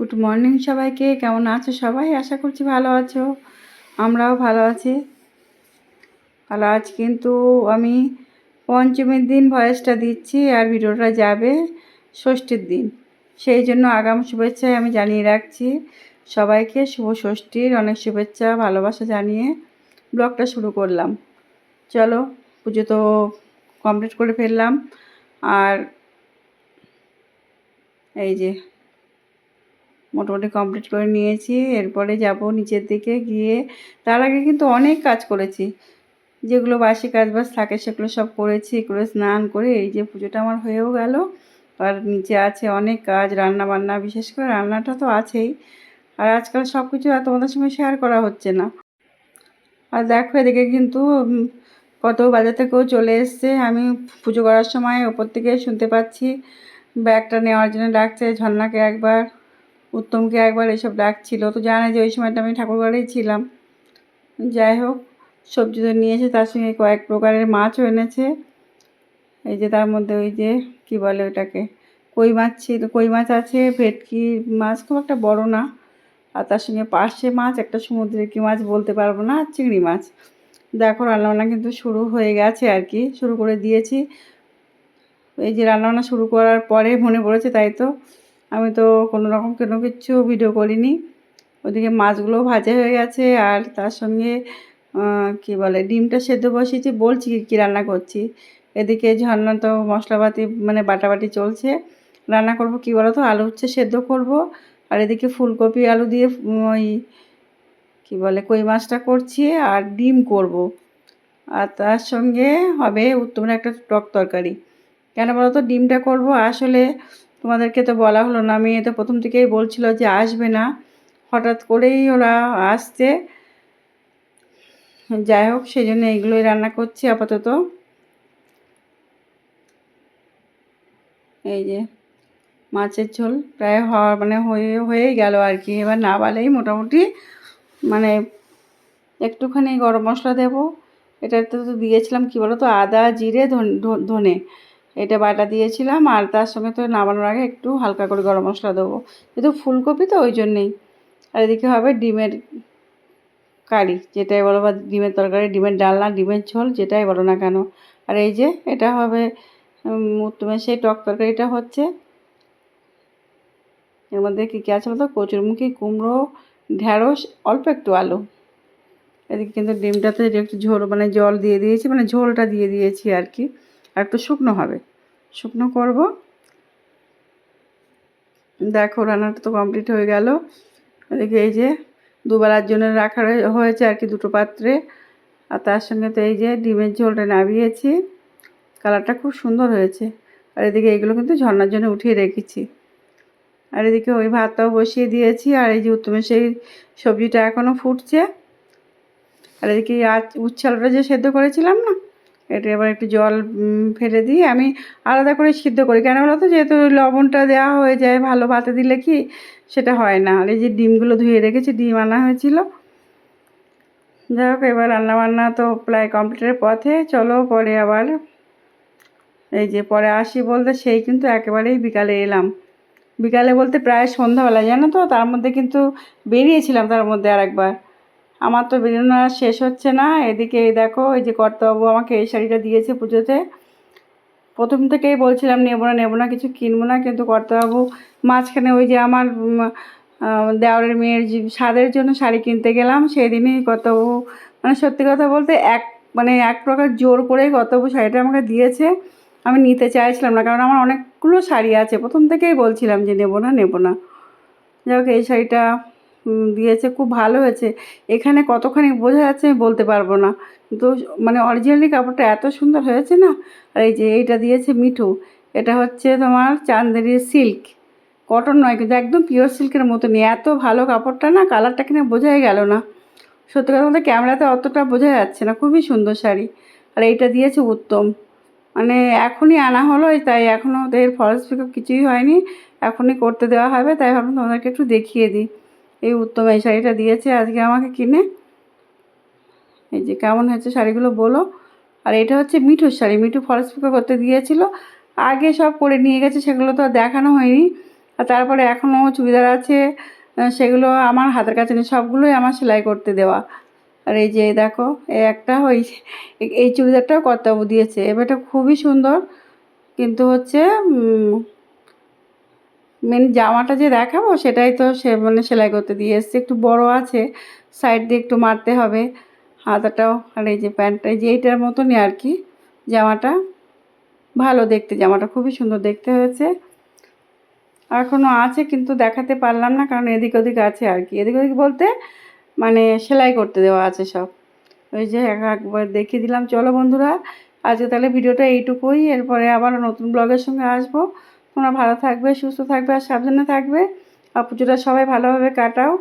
Good morning সবাইকে। কেমন আছো সবাই? আশা করছি ভালো আছো। আমরাও ভালো আছি। ভালো আছি কিন্তু আমি পঞ্চমীর দিন ভয়েসটা দিচ্ছি আর ভিডিওটা যাবে ষষ্ঠীর দিন। সেই জন্য আগাম শুভেচ্ছায় আমি জানিয়ে রাখছি সবাইকে শুভ ষষ্ঠীর। অনেক শুভেচ্ছা, ভালোবাসা জানিয়ে ব্লগটা শুরু করলাম। চলো, পুজো তো কমপ্লিট করে ফেললাম। আর এই যে মোটামুটি কমপ্লিট করে নিয়েছি। এরপরে যাব নিচের দিকে গিয়ে তার আগে কিন্তু অনেক কাজ করেছি। যেগুলো বাসি কাজ বাজ থাকে সেগুলো সব করেছি, করে স্নান করে এই যে পুজোটা আমার হয়েও গেল। আর নিচে আছে অনেক কাজ রান্না বান্না বিশেষ করে রান্নাটা তো আছেই। আর আজকাল সব কিছু আর তোমাদের সঙ্গে শেয়ার করা হচ্ছে না। আর দেখো এদিকে কিন্তু কত বাজার থেকেও চলে এসছে। আমি পুজো করার সময় ওপর থেকে শুনতে পাচ্ছি, ব্যাগটা নেওয়ার জন্য ডাকছে ঝর্ণাকে একবার। উত্তমকে একবার এসব ডাকছিল। তো জানে যে ওই সময়টা আমি ঠাকুরঘরেই ছিলাম। যাই হোক সবজি তো নিয়েছে তার সঙ্গে কয়েক প্রকারের মাছও এনেছে। এই যে তার মধ্যে ওই যে, কি বলে ওটাকে? কই মাছ ছিল, কই মাছ আছে, ভেটকি মাছ খুব একটা বড় না। আর তার সঙ্গে পার্শে মাছ, একটা সমুদ্রের কি মাছ বলতে পারব না, চিংড়ি মাছ। দেখো, রান্নাবান্না কিন্তু শুরু হয়ে গেছে আর কি, শুরু করে দিয়েছি। এই যে রান্নাবান্না শুরু করার পরে মনে পড়েছে তাই তো? আমি তো কোনো রকম কোনো কিছু ভিডিও করিনি। ওদিকে মাছগুলো ভাজা হয়ে গেছে আর তার সঙ্গে কি বলে, ডিমটা সেদ্ধ বসিয়েছি, বলছি কি রান্না করছি। এদিকে ঝর্ণা তো মশলাপাতি মানে বাটাবাটি চলছে। রান্না করব কি বলো তো আলু হচ্ছে সেদ্ধ করব। আর এদিকে ফুলকপি, আলু দিয়ে ওই, কি বলে, কই মাছটা করছি আর ডিম করব। আর তার সঙ্গে হবে উত্তমের একটা টক তরকারি। কেন বলো তো ডিমটা করব আসলে তোমাদেরকে তো বলা হলো না আমি তো প্রথম থেকেই বলছিল যে আসবে না। হঠাৎ করেই ওরা আসছে। যাই হোক, সেই জন্য এইগুলোই রান্না করছি আপাতত। এই যে মাছের ঝোল প্রায় হওয়ার মানে হয়ে হয়েই গেল আর কি। এবার না বালেই মোটামুটি মানে একটুখানি গরম মশলা দেবো। এটাতে তো দিয়েছিলাম কী বলো তো আদা, জিরে ধনে। এটা বাটা দিয়েছিলাম আর তার সঙ্গে তো নামানোর আগে একটু হালকা করে গরম মশলা দেবো। যেহেতু ফুলকপি তো ওই জন্যেই। আর এদিকে হবে ডিমের কারি, যেটাই বলো বা ডিমের তরকারি, ডিমের ডালনা, ডিমের ঝোল, যেটাই বলো না কেন। আর এই যে এটা হবে উত্তমের সেই টক তরকারিটা হচ্ছে। এর মধ্যে কী কী আছে বলতো কচুরমুখী, কুমড়ো ঢ্যাঁড়স অল্প একটু আলু। এদিকে কিন্তু ডিমটাতে একটু ঝোল মানে জল দিয়ে দিয়েছি মানে ঝোলটা দিয়ে দিয়েছি আর কি। আর একটু শুকনো হবে। শুকনো করব। দেখো, রান্নাটা তো কমপ্লিট হয়ে গেল। এদিকে এই যে দুবেলার জন্য রাখা হয়েছে আর কি দুটো পাত্রে। আর তার সঙ্গে তো এই যে ডিমের ঝোলটা নামিয়েছি। কালারটা খুব সুন্দর হয়েছে। আর এদিকে এগুলো কিন্তু ঝর্নার জন্য উঠিয়ে রেখেছি। আর এদিকে ওই ভাতটাও বসিয়ে দিয়েছি। আর এই যে উত্তমের সেই সবজিটা এখনও ফুটছে। আর এদিকে আজ উচ্ছে আলুটা যে সেদ্ধ করেছিলাম না এটা এবার একটু জল ফেলে দিয়ে আমি আলাদা করে সিদ্ধ করি। কেন বলো তো? যেহেতু লবণটা দেওয়া হয়ে যায় ভালো ভাতে দিলে কি সেটা হয় না। আর এই যে ডিমগুলো ধুয়ে রেখেছি, ডিম আনা হয়েছিল। যাই হোক, এবার রান্নাবান্না তো প্রায় কমপ্লিটের পথে। চলো পরে আবার, এই যে পরে আসি বলতে সেই কিন্তু একেবারেই বিকালে এলাম। বিকালে বলতে প্রায় সন্ধ্যাবেলা জানো তো? তার মধ্যে কিন্তু বেরিয়েছিলাম তার মধ্যে আর একবার আমার তো বেরোনো শেষ হচ্ছে না। এদিকে এই দেখো, এই যে কর্তাবাবু আমাকে এই শাড়িটা দিয়েছে পুজোতে। প্রথম থেকেই বলছিলাম, নেব না নেব না, কিছু কিনবো না। কিন্তু কর্তাবাবু মাঝখানে ওই যে আমার দেওরের মেয়ের স্বাদের জন্য শাড়ি কিনতে গেলাম সেই দিনই কর্তাবাবু মানে সত্যি কথা বলতে এক মানে এক প্রকার জোর করেই কর্তাবাবু শাড়িটা আমাকে দিয়েছে। আমি নিতে চাইছিলাম না, কারণ আমার অনেকগুলো শাড়ি আছে। প্রথম থেকেই বলছিলাম যে, নেব না নেব না। যাই হোক, এই শাড়িটা দিয়েছে, খুব ভালো হয়েছে। এখানে কতখানি বোঝা যাচ্ছে আমি বলতে পারব না। কিন্তু মানে অরিজিনালি কাপড়টা এত সুন্দর হয়েছে না, আর এই যে এইটা দিয়েছে মিঠু, এটা হচ্ছে তোমার চান্দেরি সিল্ক কটন নয়, কিন্তু একদম পিওর সিল্কের মতনই। এত ভালো কাপড়টা না কালারটা কিনে বোঝাই গেল না। সত্যি কথা বলতে ক্যামেরাতে অতটা বোঝা যাচ্ছে না, খুবই সুন্দর শাড়ি। আর এইটা দিয়েছে উত্তম। মানে এখনই আনা হলো তাই এখনও এর ফলস পিকআপ কিছুই হয়নি। এখনই করতে দেওয়া হবে, তাই ভাবলাম তোমাদেরকে একটু দেখিয়ে দিই। এই উত্তম এই শাড়িটা দিয়েছে আজকে আমাকে কিনে। এই যে কেমন হয়েছে শাড়িগুলো বলো। আর এটা হচ্ছে মিঠুর শাড়ি, মিঠু ফলস পিকো করতে দিয়েছিল। আগে সব করে নিয়ে গেছে, সেগুলো তো দেখানো হয়নি। আর তারপরে এখনও চুড়িদার আছে সেগুলো আমার হাতের কাছে নেই, সবগুলোই আমার সেলাই করতে দেওয়া। আর এই যে দেখো এই একটা ওই এই চুড়িদারটাও কর্তাবু দিয়েছে। এবারটা খুবই সুন্দর, কিন্তু হচ্ছে মেন জামাটা যে দেখাবো, সেটাই তো সে মানে সেলাই করতে দিয়ে এসছে। একটু বড় আছে সাইড দিয়ে একটু মারতে হবে। হাতাটাও আর এই যে প্যান্টটা, এই যে এইটার মতনই আর কি জামাটা। ভালো দেখতে, জামাটা খুবই সুন্দর দেখতে হয়েছে। এখনও আছে, কিন্তু দেখাতে পারলাম না, কারণ এদিক ওদিক আছে আর কি। এদিক ওদিক বলতে মানে সেলাই করতে দেওয়া আছে সব। ওই যে এক একবার দেখিয়ে দিলাম। চলো বন্ধুরা, আজকে তাহলে ভিডিওটা এইটুকুই। এরপরে আবার নতুন ব্লগের সঙ্গে আসব। তোমরা ভালো থাকবে, সুস্থ থাকবে আর সাবধানে থাকবে। আর পুজোটা সবাই ভালোভাবে কাটাও,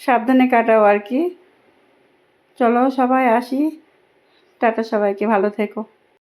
সাবধানে কাটাও আর কি। চলো সবাই আসি। টাটা সবাইকে, ভালো থেকো।